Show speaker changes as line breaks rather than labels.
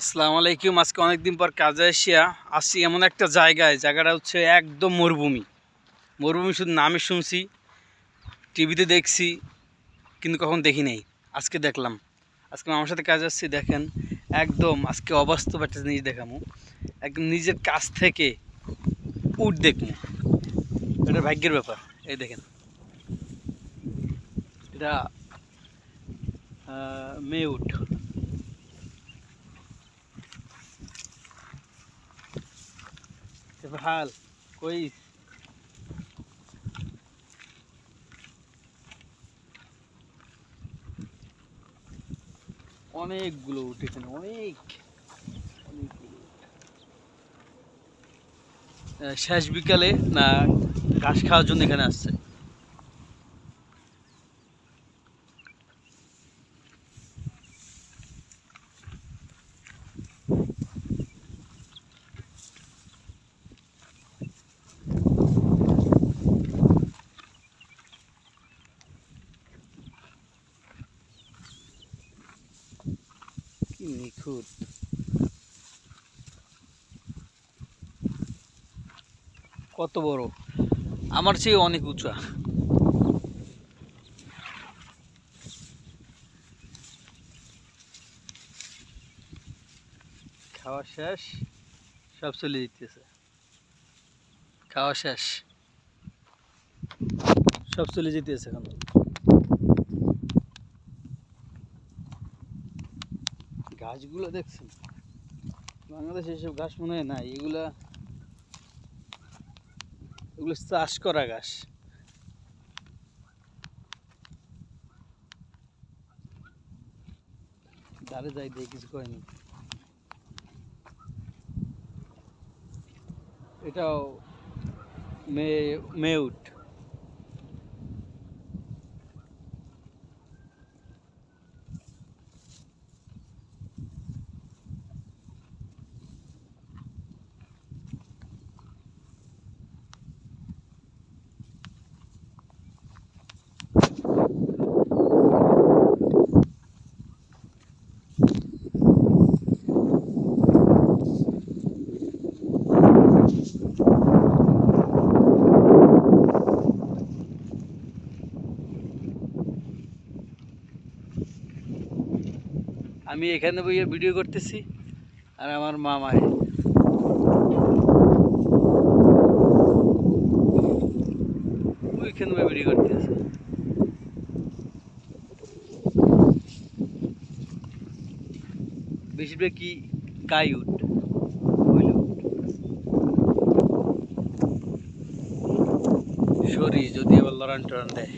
আসসালামু আলাইকুম। আজকে অনেকদিন পর কাজে আসিয়া আসছি এমন একটা জায়গায়। জায়গাটা হচ্ছে একদম মরুভূমি। মরুভূমি শুধু নামে শুনছি, টিভিতে দেখছি, কিন্তু কখন দেখি নাই। আজকে দেখলাম। আজকে আমার সাথে কাজ আসছি, দেখেন, একদম আজকে অবাস্তব একটা জিনিস দেখামো। একদম নিজের কাছ থেকে উঠ দেখমু। এটা ভাগ্যের ব্যাপার। এই দেখেন। এটা মেয়ে উঠ ভালো কই? অনেকগুলো উঠেছে অনেক শেষ বিকালে না ঘাস খাওয়ার জন্য এখানে আসছে। নিখুঁত। কত বড়? আমার চেয়ে অনেক উঁচা। খাওয়া শেষ, সব চলে যেতেছে। খাওয়া শেষ, সব চলে যেতেছে এখন। ঘাসগুলো দেখছেন বাংলাদেশে এসব ঘাস মনে হয় না এগুলা এগুলো চাষ করা ঘাস দাঁড়ে যাই দিয়ে কিছু কয়নি এটাও মেয়ে মেয়ে আমি এখানে বইয়ে ভিডিও করতেছি আর আমার মামায় ওইখানে বইয়ে ভিডিও করতেছে। বেশিরভাগ কি গাই উঠ সরি যদি আবার লড়ান টড়ান দেয়।